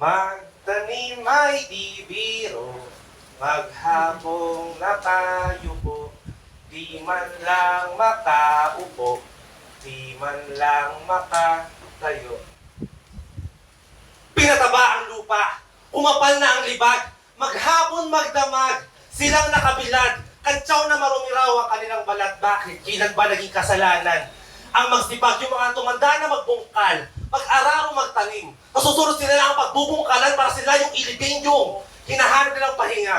Magtanim ay di biro, maghapong nakayupo, di man lang makaupo, di man lang makatayo. Pinataba ang lupa, umapal na ang libag, maghapon magdamag, silang nakabilad, kantsaw na marumiraw ang kanilang balat. Bakit? Kailan ba naging kasalanan? Ang magsipag, yung mga tumanda na magbungkal, mag-araro magtanim. Nasusunod sila na ang pagbubungkalan para sila yung ilibing yung hinahanap nilang pahinga.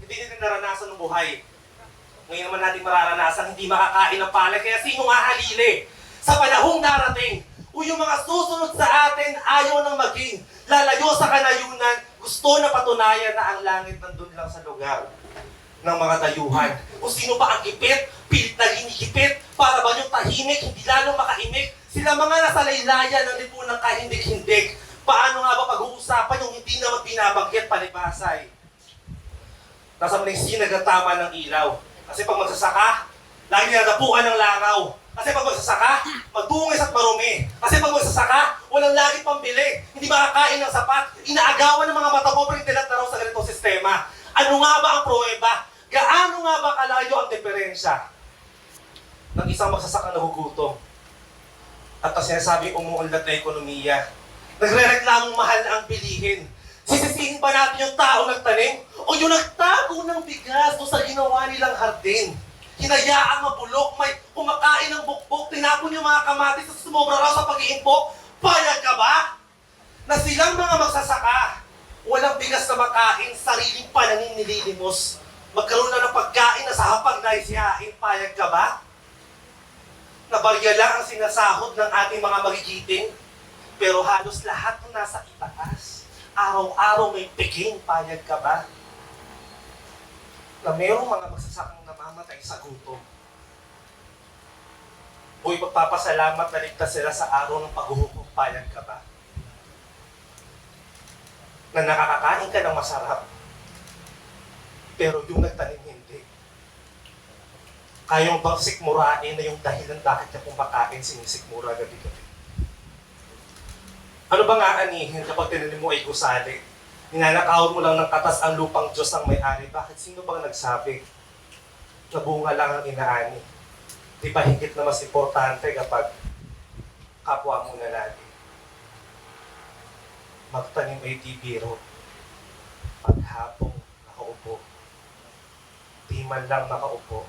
Hindi nila naranasan ng buhay. Ngayon naman natin mararanasan hindi makakain ng palay, kaya sino nga halili? Sa panahong darating, o yung mga susunod sa atin ayaw nang maging lalayo sa kanayunan, gusto na patunayan na ang langit nandun lang sa lugar ng mga dayuhan. Kung sino ba ang ipit, pilit na yung tahimik, hindi lalong makaimik, sila mga nasa laylayan ng lipunang kahindig-hindig. Paano nga ba pag-uusapan yung hindi naman binabanggit palibasay? Nasa maling sinag ang tama ng ilaw. Kasi pag magsasaka, lagi nadapuan ng langaw. Kasi pag magsasaka, madungis at marumi. Kasi pag magsasaka, walang lagi pambili. Hindi makakain ng sapat. Inaagawan ng mga mata mo, pero na raw sa ganitong sistema. Ano nga ba ang pruweba? Gaano nga ba kalayo ang diferensya ng isang magsasaka na hugutom at ang sinasabing umuunlad na ekonomiya? Nagre-reklamong mahal na ang bilihin. Sisisihin ba natin yung tao nagtanim o yung nagtago ng bigas doon sa ginawa nilang hardin? Hinayaang mabulok, may kumakain ng bukbok, tinapon yung mga kamatis at sumobra raw sa pag-iimpok. Payag ka ba? Na silang mga magsasaka, walang bigas na makain, sariling pananin nililimos. Magkaroon na ng pagkain na sa hapag na isihain, payag ka ba? Nabarya lang ang sinasahod ng ating mga magigiting, pero halos lahat ng nasa itaas. Araw-araw may piging, payag ka ba? Na mayroong mga magsasakang namamatay sa gutom. Uy, magpapasalamat na ligtas sila sa araw ng paghuhukom, payag ka ba? Na nakakakain ka ng masarap, pero yung nagtanim. Kayong bang sikmurain na yung dahilan bakit niya kumakain sinisikmura gabi-gabi? Ano ba nga anihin kapag tinanim mo ay gusali? Ninanakawin mo lang ng katas ang lupang Diyos ang may-ari. Bakit sino bang nagsabi na bunga lang ang inaani? Di ba higit na mas importante kapag kapwa mo na lagi? Magtanim ay di biro. Paghapong nakaupo. Di man lang nakaupo.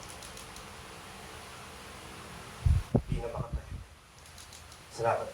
是那个东。